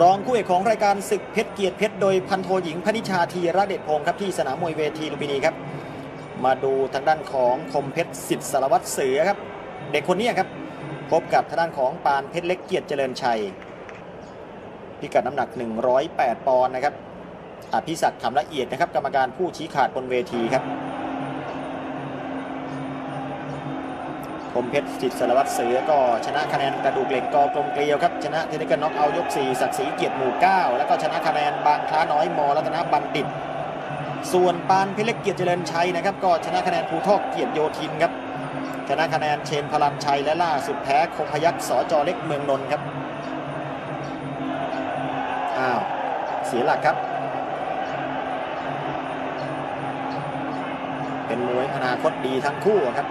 รองคู่เอกของรายการศึกเพชรเกียรติเพชรโดยพันโทหญิงพนิชาธีระเดชพงศ์ครับที่สนามมวยเวทีลุมพินีครับ มาดูทางด้านของคมเพชรสิทธิสารวัตรเสือครับ เด็กคนนี้ครับ พบกับทางด้านของปานเพชรเล็กเกียรติเจริญชัย พิกัดน้ำหนัก 108 ปอนด์นะครับอภิศักดิ์คำละเอียดนะครับ กรรมการผู้ชี้ขาดบนเวทีครับ คมเพชรสิทธิ์สารวัตรเสือก็ชนะคะแนนกระดูกเหล็กกอกลมเกลียวครับ ชนะเทคนิคน็อกเอายก 4 ศักดิ์ศรีเกียรติหมู่ 9 แล้วก็ชนะคะแนนบางคล้าน้อยมอรัตนบัณฑิต ส่วนปานเพชรเล็กเกียรติเจริญชัยนะครับ ก็ชนะคะแนนภูทอกเกียรติโยธินครับ ชนะคะแนนเชนพลันชัยและล่าสุดแพ้คงพยักษ์สจเล็กเมืองนนท์ครับ อ้าว เสียหลักครับ เป็นมวยอนาคตดีทั้งคู่ครับ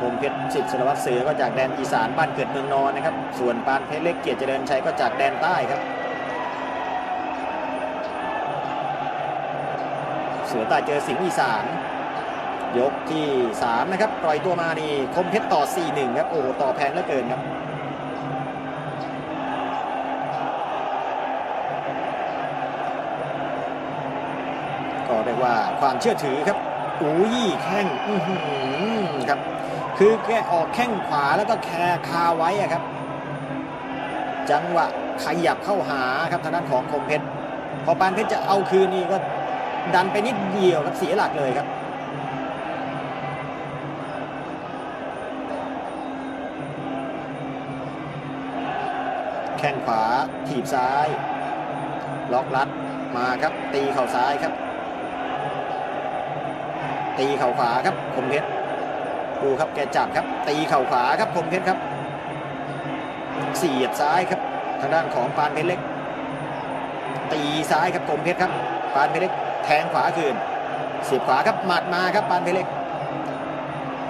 คมเพชรสิทธิ์สารวัตรเสือก็จากแดนอีสานบ้านเกิดเมืองนอนนะครับ ส่วนปานเพชรเล็กเกียรติเจริญชัยก็จากแดนใต้ครับ เสือใต้เจอสิงห์อีสานยกที่ 3 นะครับ ปล่อยตัวมานี่คมเพชรต่อ 4-1 ครับ โอ้โหต่อแพงเหลือเกินครับ ก็เรียกว่าความเชื่อถือครับ อุ้ยแข้ง อื้อหือ ครับ คือแกออกแข้งขวาแล้วก็แคร์คาไว้อะครับ จังหวะขยับเข้าหาครับทางด้านของคมเพชรพอปานเพชรจะเอาคืนนี่ก็ดันไปนิดเดียวครับเสียหลักเลยครับแข้งขวาถีบซ้าย ล็อกลัดมาครับ ตีเข่าซ้ายครับ ตีเข่าขวาครับคมเพชร ดูครับแกจับครับ ตีเข่าขวาครับคมเพชรครับ เสียบซ้ายครับ ทางด้านของปานเพชรเล็ก ตีซ้ายครับคมเพชรครับ ปานเพชรเล็ก แทงขวาคืน เสียบขวาครับหมัดมาครับปานเพชรเล็ก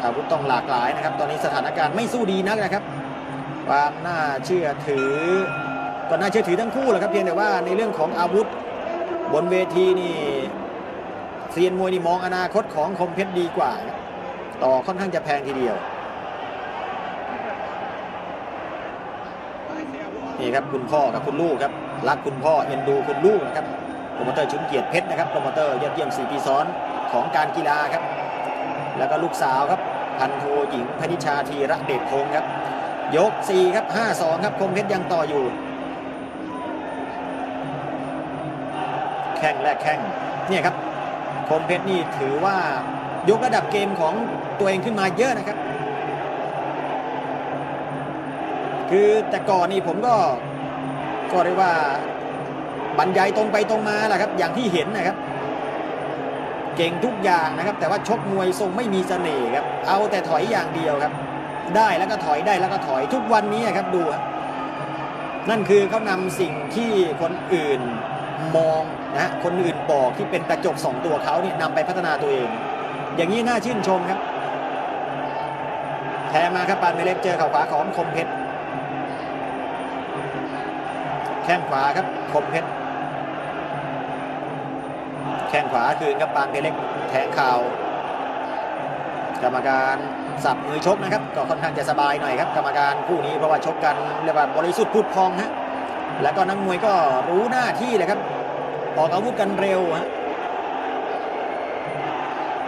อาวุธต้องหลากหลายนะครับ ตอนนี้สถานการณ์ไม่สู้ดีนักนะครับ ความน่าเชื่อถือ ก็น่าเชื่อถือทั้งคู่แหละครับเพียงแต่ว่าในเรื่องของอาวุธ บนเวทีนี่เซียนมวยนี่มองอนาคตของคมเพชรดีกว่าครับ ต่อค่อนข้างจะแพงทีเดียว นี่ครับคุณพ่อกับคุณลูกครับ รักคุณพ่อเอ็นดูคุณลูกนะครับโปรโมเตอร์ชุนเกียรติเพชรนะครับโปรโมเตอร์ยอดเยี่ยมสี่ปีซ้อนของการกีฬาครับ แล้วก็ลูกสาวครับพันโทหญิงพนิชาธีระเดชพงครับ ยก 4 ครับ 5-2 ครับคมเพชรยังต่ออยู่ แข้งแรกแข้งเนี่ยครับคมเพชรนี่ถือว่า ยกระดับเกมของตัวเองขึ้นมาเยอะนะครับ คือแต่ก่อนนี่ผมก็ก็เรียกว่าบรรยายตรงไปตรงมาแหละครับ อย่างที่เห็นนะครับ เก่งทุกอย่างนะครับ แต่ว่าชกมวยทรงไม่มีเสน่ห์ครับ เอาแต่ถอยอย่างเดียวครับ ได้แล้วก็ถอยได้แล้วก็ถอยทุกวันนี้ครับดูครับนั่นคือเขานำสิ่งที่คนอื่นมองนะคนอื่นบอกที่เป็นกระจกสองตัวเขาเนี่ยนำไปพัฒนาตัวเอง อย่างนี้น่าชื่นชมครับ แทงมาครับปานเมเล็กเจอเข่าขวาของคมเพชร แข้งขวาครับคมเพชร แข้งขวาคืนครับปานเพชรเล็กแทงเข่ากรรมการสับมือชกนะครับ ก็ค่อนข้างจะสบายหน่อยครับ กรรมการคู่นี้เพราะว่าชกกันเรียกว่าบริสุทธิ์พุดพองฮะแล้วก็นักมวยก็รู้หน้าที่เลยครับ ออกอาวุธกันเร็วฮะ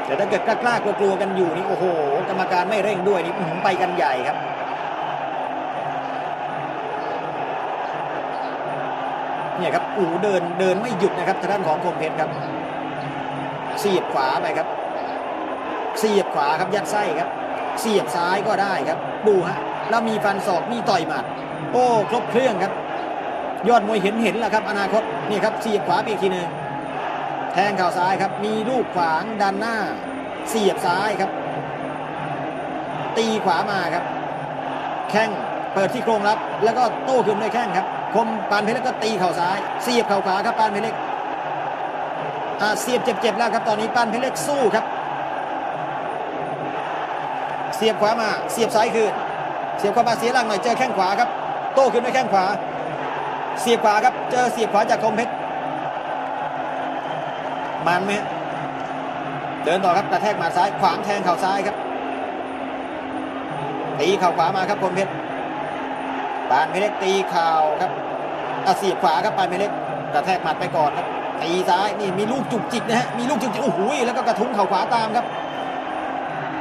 แต่ถ้าเกิดกล้าๆกลัวๆกันอยู่นี่โอ้โห กรรมการไม่เร่งด้วยนี่หไปกันใหญ่ครับเนี่ยครับอูเดินเดินไม่หยุดนะครับทางด้านของคมเพชรครับเสียบขวาไปครับ เสียบขวาครับยัดไส้ครับ เสียบซ้ายก็ได้ครับ ดูฮะแล้วมีฟันศอกมีต่อยหมัด โอ้ครบเครื่องครับ ยอดมวยเห็นเห็นแหละครับ อนาคตนี่ครับเสียบขวาไปอีกทีหนึ่งแทงเข่าซ้ายครับ มีลูกขวางดันหน้า เสียบซ้ายครับ ตีขวามาครับ แข้งเปิดที่โครงรับ แล้วก็โต้คืนด้วยแข้งครับ คมปานเพชรเล็กก็ตีเข่าซ้าย เสียบเข่าขวาครับปานเพชรเล็กอาเสียบเจ็บๆแล้วครับตอนนี้ปานเพชรเล็กสู้ครับ เสียบขวามาเสียบซ้ายคืน เสียบขวามาเสียหลังหน่อยเจอแข้งขวาครับ โต้คืนด้วยแข้งขวา เสียบขวาครับ เจอเสียบขวาจากคมเพชรมันไหม เดินต่อครับกระแทกหมาซ้ายขวางแทงเข่าซ้ายครับตีเข่าขวามาครับคมเพชรปานเพชรเล็กตีเข่าวครับอาเสียบขวาครับปานเพชรเล็กกระแทกหมัดไปก่อนครับตีซ้ายนี่มีลูกจุกจิกนะฮะมีลูกจุกจิกโอ้โหแล้วก็กระทุ้งเข่าขวาตามครับ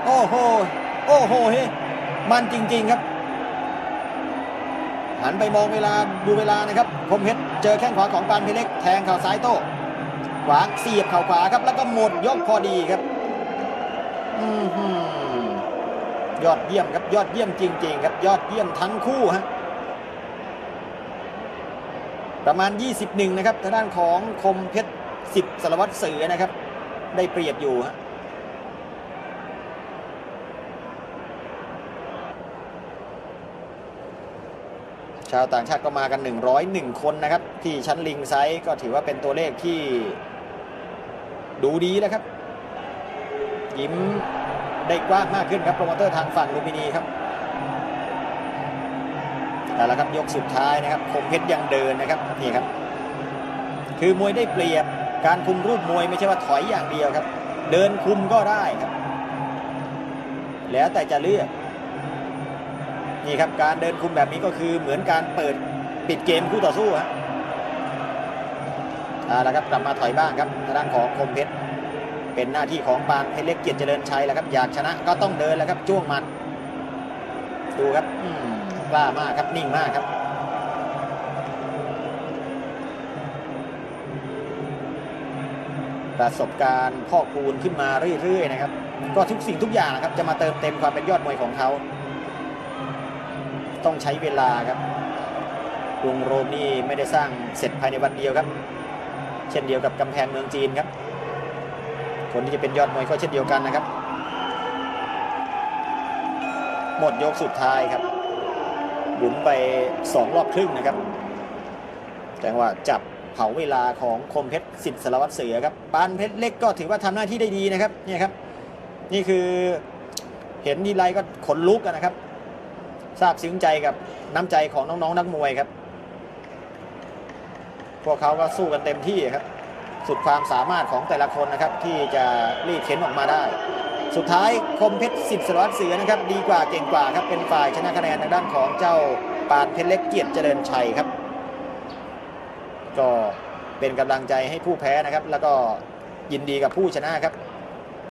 โอ้โหโอ้โหเฮ้มันจริง ๆครับ หันไปมองเวลาดูเวลานะครับคมเพชรเจอแข้งขวาของปานเพชรเล็ก แทงเข่าซ้ายโต้ ขวาเสียบเข่าขวาครับ แล้วก็หมดยกพอดีครับออยอดเยี่ยมครับยอดเยี่ยมจริง ๆ ครับยอดเยี่ยมทั้งคู่ฮะประมาณ 21 นะครับทางด้านของคมเพชรสิบสารวัตรเสือนะครับ ได้เปรียบอยู่ฮะชาวต่างชาติก็มากัน 101 คนนะครับ ที่ชั้นลิงไซส์ก็ถือว่าเป็นตัวเลขที่ ดูดีแล้วครับ ยิ้มได้กว้างมากขึ้นครับโปรโมเตอร์ทางฝั่งลูมพินีครับแต่ละครับยกสุดท้ายนะครับคมเพชรยังเดินนะครับนี่ครับ คือมวยได้เปรียบการคุมรูปมวยไม่ใช่ว่าถอยอย่างเดียวครับ เดินคุมก็ได้ครับ แล้วแต่จะเลือกนี่ครับการเดินคุมแบบนี้ก็คือเหมือนการเปิดปิดเกมคู่ต่อสู้ฮะ เอาละครับกลับมาถอยบ้างครับทางด้านของคมเพชรเป็นหน้าที่ของปานเพชรเล็กเกียรติเจริญชัยแล้วครับอยากชนะก็ต้องเดินแล้วครับจ้วงมันดูครับกล้ามากครับนิ่งมากครับประสบการณ์พอกพูนขึ้นมาเรื่อยๆนะครับ ก็ทุกสิ่งทุกอย่างนะครับ จะมาเติมเต็มความเป็นยอดมวยของเขา ต้องใช้เวลาครับกรุงโรมนี่ไม่ได้สร้างเสร็จภายในวันเดียวครับ เช่นเดียวกับกำแพงเมืองจีนครับ คนที่จะเป็นยอดมวยก็เช่นเดียวกันนะครับ หมดยกสุดท้ายครับหมุนไปสองรอบครึ่งนะครับแต่ว่าจับเผาเวลาของคมเพชรสิทธิ์สารวัตรเสือครับปานเพชรเล็กก็ถือว่าทำหน้าที่ได้ดีนะครับเนี่ยครับ นี่คือเห็นดีไรก็ขนลุกนะครับทราบซึ้งใจกับน้ำใจของน้องๆนักมวยครับ พวกเขาก็สู้กันเต็มที่ครับ สุดความสามารถของแต่ละคนนะครับ ที่จะรีดเข็นออกมาได้ สุดท้ายคมเพชรสิทธิ์สารวัตรเสือนะครับ ดีกว่าเก่งกว่าครับเป็นฝ่ายชนะคะแนนทางด้านของเจ้าปานเพชรเล็กเกียรติเจริญชัยครับ ก็เป็นกำลังใจให้ผู้แพ้นะครับ แล้วก็ยินดีกับผู้ชนะครับ